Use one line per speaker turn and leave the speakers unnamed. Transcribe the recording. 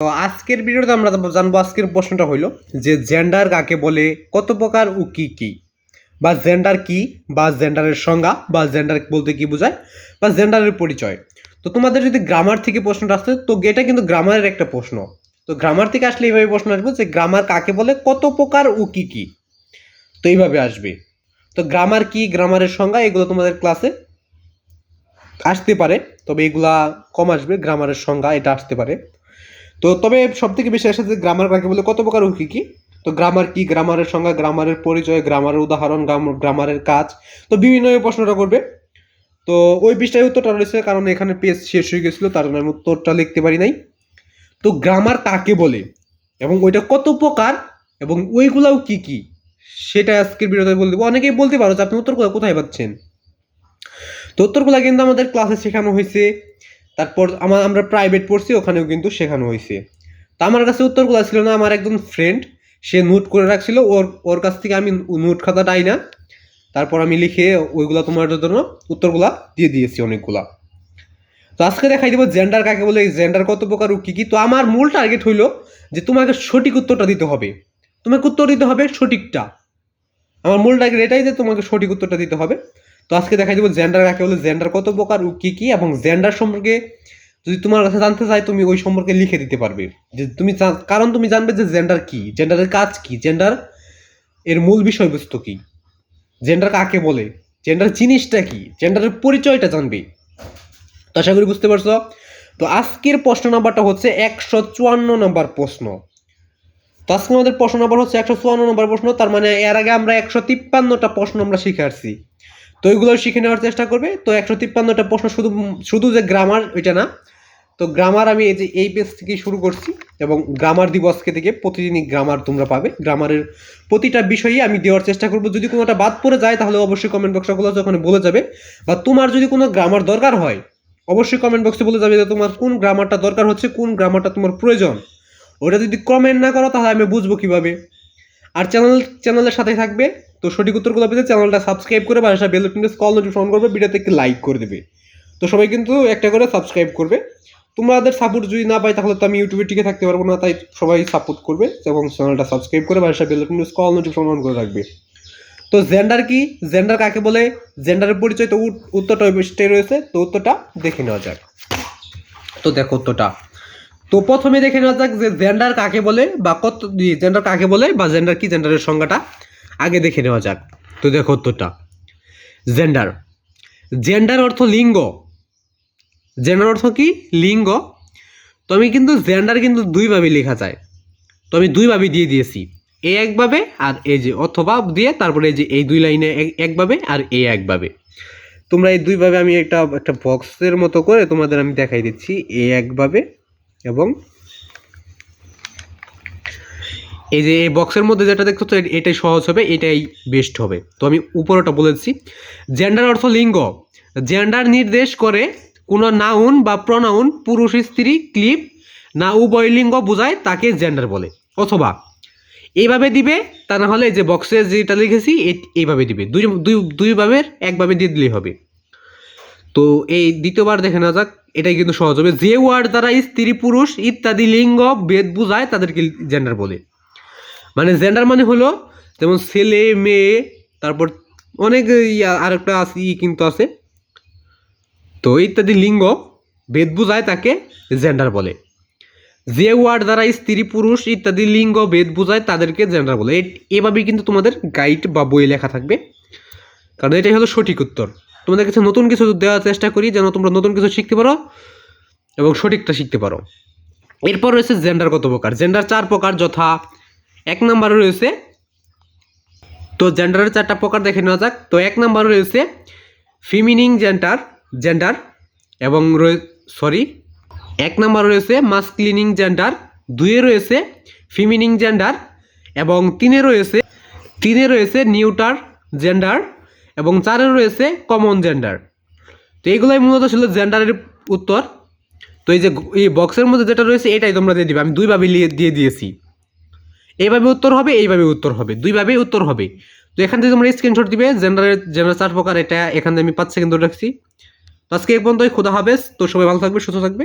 তো আজকের ভিডিওতে আমরা জানব আজকের প্রশ্নটা হইল যে জেন্ডার কাকে বলে, কত প্রকার ও কি কি? বা জেন্ডার কি বা জেন্ডারের সংজ্ঞা বা জেন্ডার বলতে কি বোঝায় বা জেন্ডারের পরিচয়? তো তোমাদের যদি গ্রামার থেকে প্রশ্নটা আসতে তো এটা কিন্তু গ্রামারের একটা প্রশ্ন। তো গ্রামার থেকে আসলে এইভাবে প্রশ্ন আসবে যে গ্রামার কাকে বলে, কত প্রকার ও কি কি? তো এইভাবে আসবে। তো গ্রামার কি গ্রামারের সংজ্ঞা, এগুলো তোমাদের ক্লাসে আসতে পারে, তবে এগুলা কম আসবে গ্রামারের সংজ্ঞা এটা আসতে পারে। তো তবে সব থেকে বেশি আসে যে গ্রামার কাকে বলে, কত প্রকার ও কি? কি তো গ্রামার কি? গ্রামারের সংজ্ঞা গ্রামারের পরিচয় গ্রামারের উদাহরণ গ্রাম- গ্রামারের কাজ। তো বিভিন্ন প্রশ্নটা করবে। তো ওই পৃষ্ঠায় উত্তরটা রয়েছে, কারণ এখানে পেজ শেষ হয়ে গেছিল, তার জন্য আমি উত্তরটা লিখতে পারি নাই। তো গ্রামার কাকে বলে? এবং ওইটা কত প্রকার? এবং ওইগুলাও কি কি? সেটা আজকের ভিডিওতে বলে দেবো। অনেকেই বলতে পারো যে আপনি উত্তরগুলো কোথায় পাচ্ছেন? তো উত্তরগুলো কিন্তু আমাদের ক্লাসে শেখানো হয়েছে। তারপর আমার আমরা প্রাইভেট পড়ছি, ওখানেও কিন্তু শেখানো হয়েছে তো আমার কাছে উত্তরগুলো ছিল না, আমার একজন ফ্রেন্ড সে নোট করে রাখছিল, ওর ওর কাছ থেকে আমি নোট খাতাটা আই না। তারপর আমি লিখে ওইগুলা তোমার জন্য উত্তরগুলা দিয়ে দিয়েছি অনেকগুলা। তো আজকে দেখাই দেবো জেন্ডার কাকে বলে জেন্ডার কত প্রকার ও কী কী। তো আমার মূল টার্গেট হইল যে তোমাকে সঠিক উত্তরটা দিতে হবে। তোমাকে উত্তর দিতে হবে সঠিকটা। আমার মূল টার্গেট এটাই যে তোমাকে সঠিক উত্তরটা দিতে হবে। তো আজকে দেখাই দেবো জেন্ডার কাকে বলে জেন্ডার কত প্রকার কী কী, এবং জেন্ডার সম্পর্কে যদি তোমার কাছে জানতে চাই তুমি ওই সম্পর্কে লিখে দিতে পারবে। যে তুমি কারণ তুমি জানবে যে জেন্ডার কি জেন্ডারের কাজ কি জেন্ডার এর মূল বিষয়বস্তু কি জেন্ডার কাকে বলে জেন্ডার জিনিসটা কি জেন্ডারের পরিচয়টা জানবে। তো আশা করি বুঝতে পারছ? তো আজকের প্রশ্ন নাম্বারটা হচ্ছে একশো চুয়ান্ন নম্বর প্রশ্ন। তো আজকে আমাদের প্রশ্ন নাম্বার হচ্ছে একশো চুয়ান্ন নম্বর প্রশ্ন, তার মানে এর আগে আমরা একশো তিপ্পান্নটা প্রশ্ন আমরা শিখে আসছি। তো ওইগুলো শিখে নেওয়ার চেষ্টা করবে। তো একশো তিপ্পান্নটা প্রশ্ন শুধু শুধু যে গ্রামার ওইটা না। তো গ্রামার আমি এই যে এই পেজ থেকে শুরু করছি এবং গ্রামার দিবসকে থেকে প্রতিদিনই গ্রামার তোমরা পাবে। গ্রামারের প্রতিটা বিষয়ে আমি দেওয়ার চেষ্টা করব। যদি কোনোটা বাদ পড়ে যায়, তাহলে অবশ্যই কমেন্ট বক্সগুলো ওখানে বলে যাবে। বা তোমার যদি কোনো গ্রামার দরকার হয়, অবশ্যই কমেন্ট বক্সে বলে যাবে যে তোমার কোন গ্রামারটা দরকার হচ্ছে, কোন গ্রামারটা তোমার প্রয়োজন। ওটা যদি কমেন্ট না করো, তাহলে আমি বুঝব কীভাবে। আর চ্যানেল চ্যানেলের সাথে থাকবে। তো সঠিক উত্তরগুলো পেতে চ্যানেলটা সাবস্ক্রাইব করে বাসা বেল টিনস কল নোটিফিকেশন করবে ভিডিওতে একটি লাইক করে দেবে। তো সবাই কিন্তু একটা করে সাবস্ক্রাইব করবে। তোমাদের সাপোর্ট যদি না পাই তাহলে তো আমি ইউটিউবে টিকে থাকতে পারব না, তাই সবাই সাপোর্ট করবে এবং চ্যানেলটা সাবস্ক্রাইব করে বাসা বেল টিনস কল নোটিফিকেশন অন করে রাখবে। তো জেন্ডার কি? জেন্ডার কাকে বলে? জেন্ডারের পরিচয়, তো উত্তরটা ওই রয়েছে। তো উত্তরটা দেখে নেওয়া যাক। তো দেখো উত্তরটা। তো প্রথমে দেখে নেওয়া যাক যে জেন্ডার কাকে বলে বা কত জেন্ডার কাকে বলে বা জেন্ডার কি? জেন্ডারের সংজ্ঞাটা। আগে দেখে নেওয়া যাক। তো দেখো উত্তরটা। জেন্ডার জেন্ডার অর্থ লিঙ্গ। জেন্ডার অর্থ কি? লিঙ্গ। তো আমি কিন্তু জেন্ডার কিন্তু দুইভাবে লেখা যায়। তো আমি দুইভাবে দিয়ে দিয়েছি। এ একভাবে আর এই যে অথবা দিয়ে তারপরে এই যে এই দুই লাইনে এক- একভাবে আর এ একভাবে। তোমরা এই দুইভাবে আমি একটা একটা বক্সের মতো করে তোমাদের আমি দেখাই দিচ্ছি। এ একভাবে এবং এই যে এই বক্সের মধ্যে যেটা দেখছ তো এটাই সহজ হবে, এটাই বেস্ট হবে। তো আমি উপরটা বলেছি। জেন্ডার অর্থ লিঙ্গ। জেন্ডার নির্দেশ করে কোনো নাউন বা প্রনাউন পুরুষ স্ত্রী ক্লিপ না উভয় লিঙ্গ বোঝায়, তাকে জেন্ডার বলে। অথবা এইভাবে দিবে, তা না হলে যে বক্সে যেটা লিখেছি এইভাবে দিবে। দুই দুই দুইভাবে একভাবে দিয়ে দিলেই হবে। তো এই দ্বিতীয়বার দেখে নেওয়া যাক, এটাই কিন্তু সহজ হবে। যে ওয়ার্ড দ্বারা স্ত্রী, পুরুষ ইত্যাদি লিঙ্গ, ভেদ বোঝায়, তাদেরকে জেন্ডার বলে। মানে জেন্ডার মানে হলো যেমন ছেলে, মেয়ে, তারপর অনেক ইয়া আরেকটা আছে ই কিন্তু আছে। তো ইত্যাদি লিঙ্গ ভেদ বোঝায় তাকে জেন্ডার বলে। যে ওয়ার্ড দ্বারা স্ত্রী, পুরুষ ইত্যাদি লিঙ্গ ভেদ বোঝায় তাদেরকে জেন্ডার বলে। এভাবেই কিন্তু তোমাদের গাইড বা বই লেখা থাকবে। কারণ এটাই হলো সঠিক উত্তর। তোমাদের কাছে নতুন কিছু দেওয়ার চেষ্টা করি যেন তোমরা নতুন কিছু শিখতে পারো এবং সঠিকটা শিখতে পারো। এরপর রয়েছে জেন্ডার কত প্রকার? জেন্ডার চার প্রকার, যথা এক নম্বরে রয়েছে। তো জেন্ডারের চারটা প্রকার দেখে নেওয়া যাক। তো এক নম্বরে রয়েছে ফিমিনিং জেন্ডার জেন্ডার এবং সরি এক নম্বরে রয়েছে মাস্কলিনিং জেন্ডার দুয়ে রয়েছে ফিমিনিং জেন্ডার এবং তিনে রয়েছে তিনে রয়েছে নিউটার জেন্ডার এবং চারে রয়েছে কমন জেন্ডার তো এইগুলোই মূলত ছিল জেন্ডারের উত্তর। তো এই যে, এই বক্সের মধ্যে যেটা রয়েছে এটাই তোমরা দিয়ে দিবে। আমি দুইভাবে দিয়ে দিয়েছি। এইভাবে উত্তর হবে, এইভাবে উত্তর হবে। দুইভাবেই উত্তর হবে। তো এখান থেকে তোমরা স্ক্রিনশট দিবে জেনারেল জেনারেল চার প্রকার এটা এখানে আমি পাঁচ সেকেন্ড ধরে রাখছি। তো আজকে এই পর্যন্তই, খোদা হবে তো সবাই ভালো থাকবে, সুস্থ থাকবে।